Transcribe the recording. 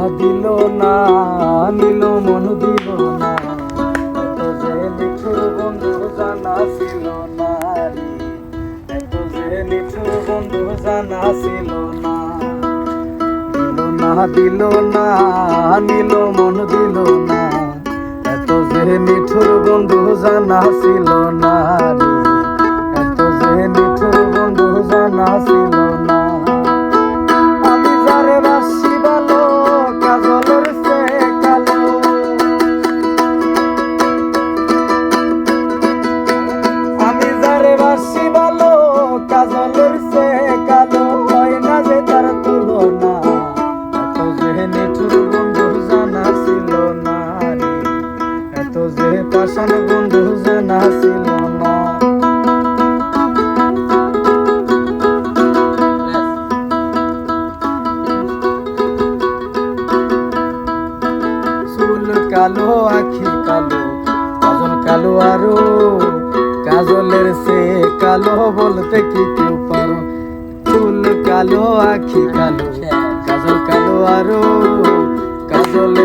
না দিল না এত যে ছিল না বন্ধু জানা ছিল না দিল না দিল না মন দিল না এত যে নিঠুর বন্ধু জানা ছিল না। এত যে নিঠুর বন্ধু জানা ছিল আসন বন্ধু যে চুল কালো, আখি কালো, কাজল কালো আরও। কাজলের সে কালো বলতে কি কেউ পারো? চুল কালো, আখি কালো, কাজল কালো আরও। কাজল